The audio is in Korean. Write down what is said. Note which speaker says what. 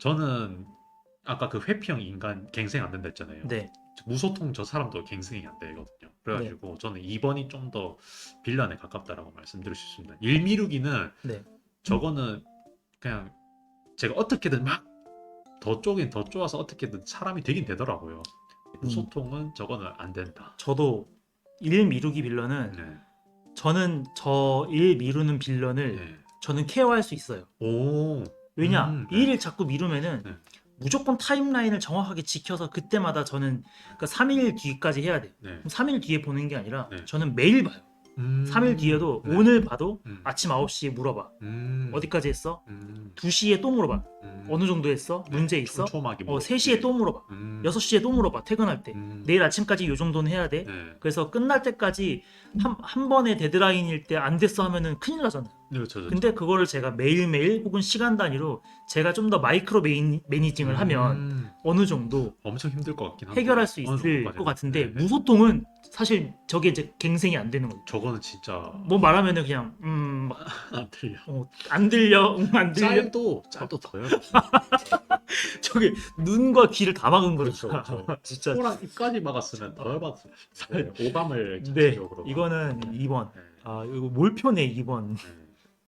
Speaker 1: 저는 아까 그 회피형 인간 갱생 안 된다 했잖아요.
Speaker 2: 네.
Speaker 1: 무소통 저 사람도 갱생이 안 되거든요. 그래가지고 저는 2번이 좀 더 빌런에 가깝다라고 말씀드릴 수 있습니다. 일미루기는
Speaker 2: 네.
Speaker 1: 저거는 그냥 제가 어떻게든 막 더 쪼긴 더 쪼아서 어떻게든 사람이 되긴 되더라고요. 무소통은 저거는 안 된다.
Speaker 2: 저도 일 미루기 빌런은
Speaker 1: 네.
Speaker 2: 저는 저 일 미루는 빌런을
Speaker 1: 네.
Speaker 2: 저는 케어할 수 있어요.
Speaker 1: 오.
Speaker 2: 왜냐
Speaker 1: 음,
Speaker 2: 이
Speaker 1: 네.
Speaker 2: 일을 자꾸 미루면은
Speaker 1: 네.
Speaker 2: 무조건 타임라인을 정확하게 지켜서 그때마다 저는 그러니까 3일 뒤까지 해야 돼요.
Speaker 1: 네.
Speaker 2: 그럼 3일 뒤에 보는 게 아니라
Speaker 1: 네.
Speaker 2: 저는 매일 봐요.
Speaker 1: 음.
Speaker 2: 3일 뒤에도
Speaker 1: 네.
Speaker 2: 오늘 봐도
Speaker 1: 음.
Speaker 2: 아침 9시에 물어봐.
Speaker 1: 음.
Speaker 2: 어디까지 했어?
Speaker 1: 음.
Speaker 2: 2시에 또 물어봐.
Speaker 1: 음.
Speaker 2: 어느 정도 했어?
Speaker 1: 네.
Speaker 2: 문제 있어?
Speaker 1: 촘촘하게
Speaker 2: 어,
Speaker 1: 뭐.
Speaker 2: 3시에 또 물어봐.
Speaker 1: 음.
Speaker 2: 6시에 또 물어봐. 퇴근할 때.
Speaker 1: 음.
Speaker 2: 내일 아침까지 요 정도는 해야 돼.
Speaker 1: 네.
Speaker 2: 그래서 끝날 때까지 한, 한 번의 데드라인일 때 안 됐어 하면은 큰일 나잖아요.
Speaker 1: 그렇죠.
Speaker 2: 근데 그거를 제가 매일매일 혹은 시간 단위로 제가 좀 더 마이크로 매니, 매니징을 하면
Speaker 1: 음.
Speaker 2: 어느 정도
Speaker 1: 엄청 힘들 것 같긴 한데
Speaker 2: 해결할 수
Speaker 1: 어느
Speaker 2: 있을
Speaker 1: 정도까지는.
Speaker 2: 것 같은데
Speaker 1: 네, 네.
Speaker 2: 무소통은 사실 저게 이제 갱생이 안 되는 거죠.
Speaker 1: 저거는 진짜
Speaker 2: 뭐 말하면은 그냥 음,
Speaker 1: 안 들려.
Speaker 2: 어, 안 들려, 응, 안 들려.
Speaker 1: 짤도 짤도 더요.
Speaker 2: 저기 눈과 귀를 다 막은 거죠.
Speaker 1: 그렇죠, 그렇죠.
Speaker 2: 진짜.
Speaker 1: 코랑 입까지 막았으면 더 해봤어. 네, 오감을
Speaker 2: 네,
Speaker 1: 전체적으로.
Speaker 2: 이거는 2번.
Speaker 1: 네.
Speaker 2: 아, 이거 몰표네 2번.
Speaker 1: 네.